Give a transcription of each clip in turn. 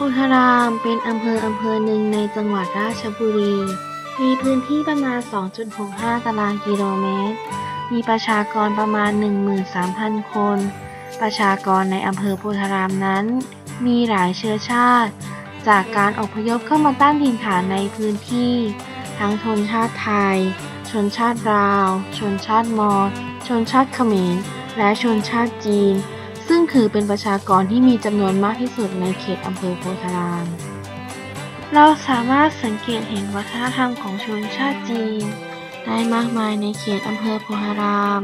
โพธารามเป็นอำเภออำเภอหนึ่งในจังหวัดราชบุรี มีพื้นที่ประมาณ 2.65 ตารางกิโลเมตร มีประชากรประมาณ 13,000 คน ประชากรในอำเภอโพธารามนั้น มีหลายเชื้อชาติ จากการอพยพเข้ามาตั้งถิ่นฐานในพื้นที่ ทั้งชนชาติไทย ชนชาติลาว ชนชาติมอญชนชาติเขมร และชนชาติจีน ซึ่งถือเป็นประชากรที่มีจำนวนมากที่สุดในเขตอำเภอโพธาราม เราสามารถสังเกตเห็นวัฒนธรรมของชนชาติจีน ได้มากมายในเขตอำเภอโพธาราม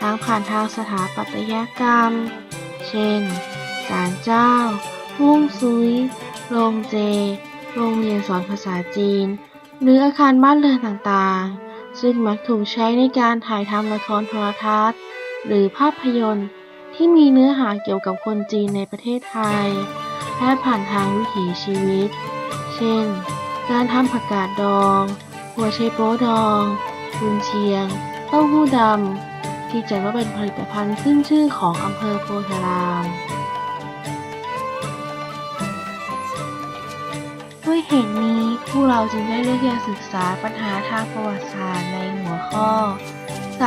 ทั้งผ่านทางสถาปัตยกรรม เช่น ศาลเจ้าฮวงซุย โรงเจ โรงเรียนสอนภาษาจีน หรืออาคารบ้านเรือนต่างๆ ซึ่งมักถูกใช้ในการถ่ายทำละครโทรทัศน์ หรือภาพยนตร์ ที่มีเนื้อหาเกี่ยวกับคนจีนในประเทศไทย และผ่านทางวิถีชีวิต เช่น การทำผักกาดดอง หัวไชโป๊ดองกุนเชียง เต้าหู้ดำ ที่จัดว่าเป็นผลิตภัณฑ์ขึ้นชื่อของอำเภอโพธารามด้วยเหตุนี้พวกเราจึงได้เลือกที่จะศึกษาปัญหาทางประวัติศาสตร์ในหัวข้อ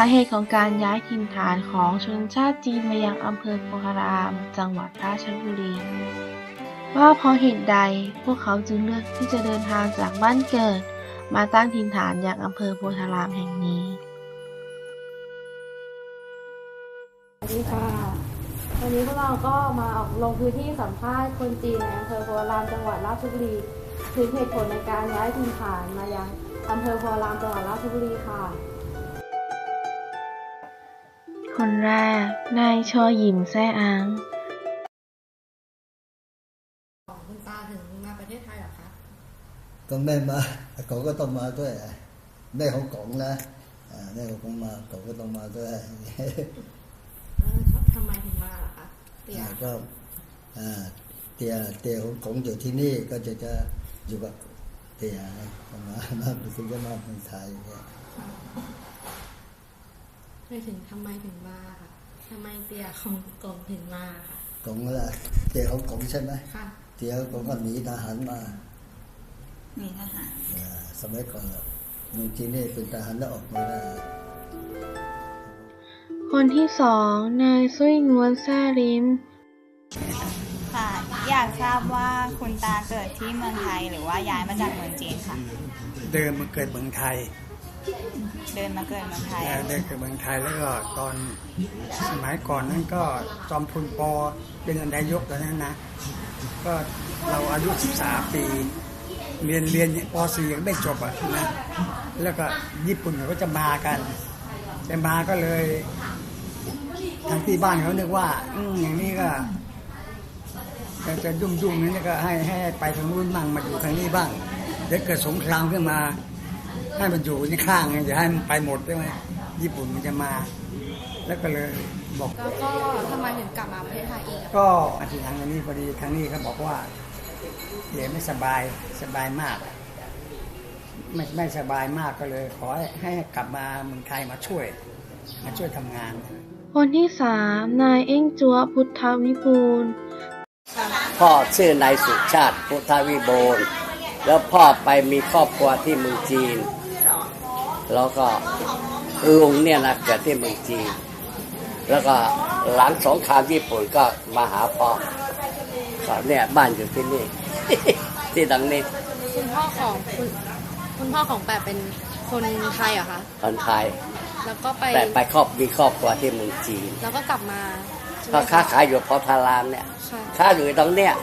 าเหตุของการย้ายถิ่นฐานของชนชาติจีนมายังอำเภอโพธาราม จังหวัดราชบุรี ว่าเพราะเหตุใดพวกเขาจึงเลือกที่จะเดินทางจากบ้านเกิด มาตั้งถิ่นฐานยังอำเภอโพธารามแห่งนี้สวัสดีค่ะวันนี้พวกเราก็มาออกลงพื้นที่สัมภาษณ์คนจีนในอำเภอโพธารามจังหวัดราชบุรีถึงเหตุผลในการย้ายถิ่นฐานมายังอำเภอโพธารามจังหวัดราชบุรีค่ะ คนแรก นายชอหยิมแซ่อังของคุณตาถึงมาประเทศไทยเหรอคะก็แม่มาเขาก็ต้องมาด้วยแม่ของกงนะอ่าแม่ของกงมาเขาก็ต้องมาด้วยเออทำไมถึงมาเหรอคะเตี่ยก็อ่าเตียเตียของกงอยู่ที่นี่ก็จะจะอยู่กับเตียมามาถึงจะมาเมืองไทยเนี่ย ไม่ถึงทำไมถึงมาค่ะทำไมเตี่ยของกงถึงมาค่ะกงละเตียของกงใช่ไหมค่ะเตียของกงก็หนีทหารมามีทหารอ่าสมัยก่อนเมืองจีนนี่เป็นทหารแล้วออกมาได้คนที่สองนายซุยงวนแซ่ลิมค่ะอยากทราบว่าคุณตาเกิดที่เมืองไทยหรือว่าย้ายมาจากเมืองจีนค่ะ เดินมาเกิดเมืองไทย เดินมาเกิดเมืองไทยเดินเกิดเมืองไทยแล้วก็ตอนสมัยก่อนนั้นก็จอมพลปอเป็นนายกตอนนั้นนะ ก็เราอายุ13ปีเรียนเรียนป .4 ยังไม่จบอะนะแล้วก็ญี่ปุ่นเขาก็จะมากันจะมาก็เลยทางที่บ้านเขานึกว่าอือย่างนี้ก็จะจะยุ่งยุ่งๆนี่ก็ให้ให้ไปทางนู้นบ้างมาอยู่ทางนี้บ้างเดี๋ยวเกิดสงครามขึ้นมา ให้มันอยู่ในข้างไงอย่าให้มันไปหมดได้ไหมญี่ปุ่นมันจะมา แล้วก็เลยบอก แล้วก็ทำไมถึงกลับมาประเทศไทยอีกอะก็อาทิตย์ทางนี้พอดีทางนี้เขาบอกว่าเดี๋ยวไม่สบายสบายมาก ไม่ไม่สบายมากก็เลย ขอให้ให้กลับมาเมืองไทยมาช่วย มาช่วยทำงาน คนที่สามนายเอ็งจัวพุทธวิบูลย์พ่อชื่อนายสุชาติพุทธวิบูลย์แล้วพ่อไปมีครอบครัวที่เมืองจีน แล้วก็ลุงเนี่ยนะเกิดที่เมืองจีนแล้วก็หลังสงครามญี่ปุ่นก็มาหาพ่อก็เนี่ยบ้านอยู่ที่นี่ ที่ดังนี้คุณพ่อของคุณคุณพ่อของแปะเป็นคนไทยเหรอคะคนไทย แล้วก็ไปแต่ไปครอบมีครอบครัวที่เมืองจีน แล้วก็กลับมาใช่ไหมก็คะค้าขายอยู่พอทารามเนี่ยค่ะค้าอยู่ตรงเนี้ย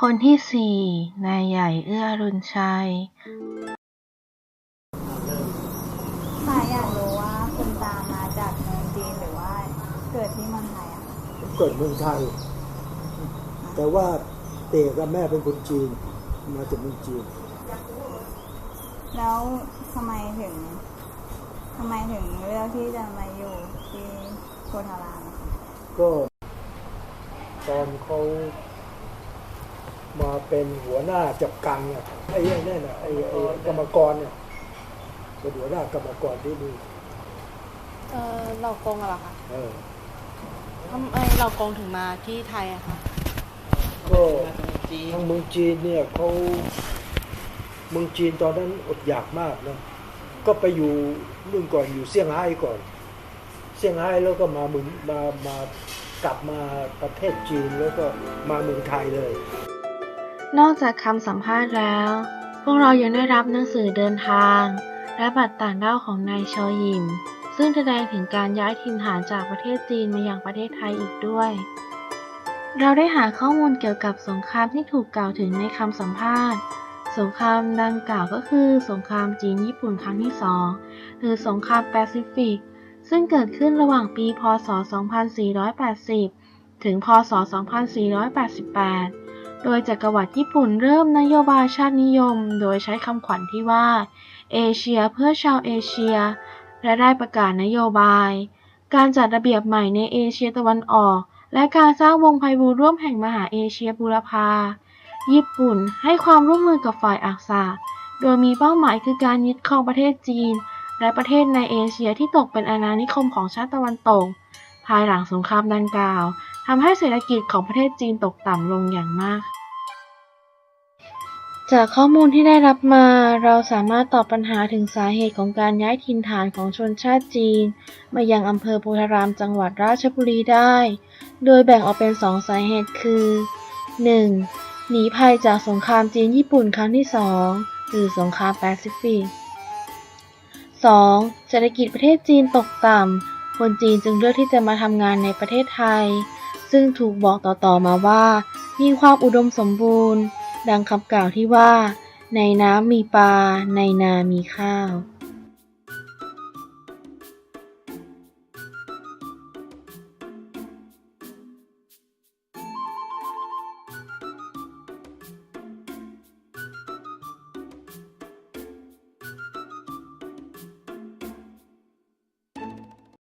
คนที่สี่นายใหญ่เอื้ออรุณชัย เกิดเมืองไทย แต่ว่าเตกับแม่เป็นคนจีน มาจากเมืองจีน แล้วทำไมถึงทำไมถึงเลือกที่จะมาอยู่ที่โพธารามอะคะก็ตอนเขามาเป็นหัวหน้าจับกังอะไอ้นั่นน่ะไอ้ไอ้กรรมกรเนี่ยเป็นหัวหน้ากรรมกรที่นี่เออเรากงเหรอคะเออ ทำไมเรากงถึงมาที่ไทยอะคะก็จีนทางเมืองจีนเนี่ยเขาเมืองจีนตอนนั้นอดอยากมากนะก็ไปอยู่รุ่นก่อนอยู่เซี่ยงไฮ้ก่อน เซี่ยงไฮ้แล้วก็มาเมืองมามากลับมาประเทศจีนแล้วก็มาเมืองไทยเลย นอกจากคำสัมภาษณ์แล้ว พวกเรายังได้รับหนังสือเดินทาง และบัตรต่างด้าวของนายชอยิม ซึ่งแสดงถึงการย้ายถิ่นฐานจากประเทศจีนมายังประเทศไทยอีกด้วย เราได้หาข้อมูลเกี่ยวกับสงครามที่ถูกกล่าวถึงในคำสัมภาษณ์ สงครามดังกล่าวก็คือ สงครามจีนญี่ปุ่นครั้งที่สองหรือสงครามแปซิฟิก ซึ่งเกิดขึ้นระหว่างปี พ.ศ.2480 ถึง พ.ศ.2488 โดยจักรวรรดิญี่ปุ่นเริ่มนโยบายชาตินิยม โดยใช้คำขวัญที่ว่า เอเชียเพื่อชาวเอเชีย และได้ประกาศนโยบาย การจัดระเบียบใหม่ในเอเชียตะวันออก และการสร้างวงไพบูร่วมแห่งมหาเอเชียบูรพา ญี่ปุ่นให้ความร่วมมือกับฝ่ายอักษะโดยมีเป้าหมายคือการยึดครองประเทศจีน และประเทศในเอเชียที่ตกเป็นอาณานิคมของชาติตะวันตก ภายหลังสงครามดังกล่าวทำให้เศรษฐกิจของประเทศจีนตกต่ำลงอย่างมาก จากข้อมูลที่ได้รับมา เราสามารถตอบปัญหาถึงสาเหตุของการย้ายถิ่นฐานของชนชาติจีน มายังอำเภอโพธารามจังหวัดราชบุรีได้ โดยแบ่งออกเป็นสองสาเหตุคือ 1. หนีภัยจากสงครามจีนญี่ปุ่นครั้งที่สองหรือสงครามแปซิฟิก 2. เศรษฐกิจประเทศจีนตกต่ำ คนจีนจึงเลือกที่จะมาทำงานในประเทศไทย ซึ่งถูกบอกต่อๆมาว่า มีความอุดมสมบูรณ์ ดังคำกล่าวที่ว่า ในน้ำมีปลา ในนามีข้าว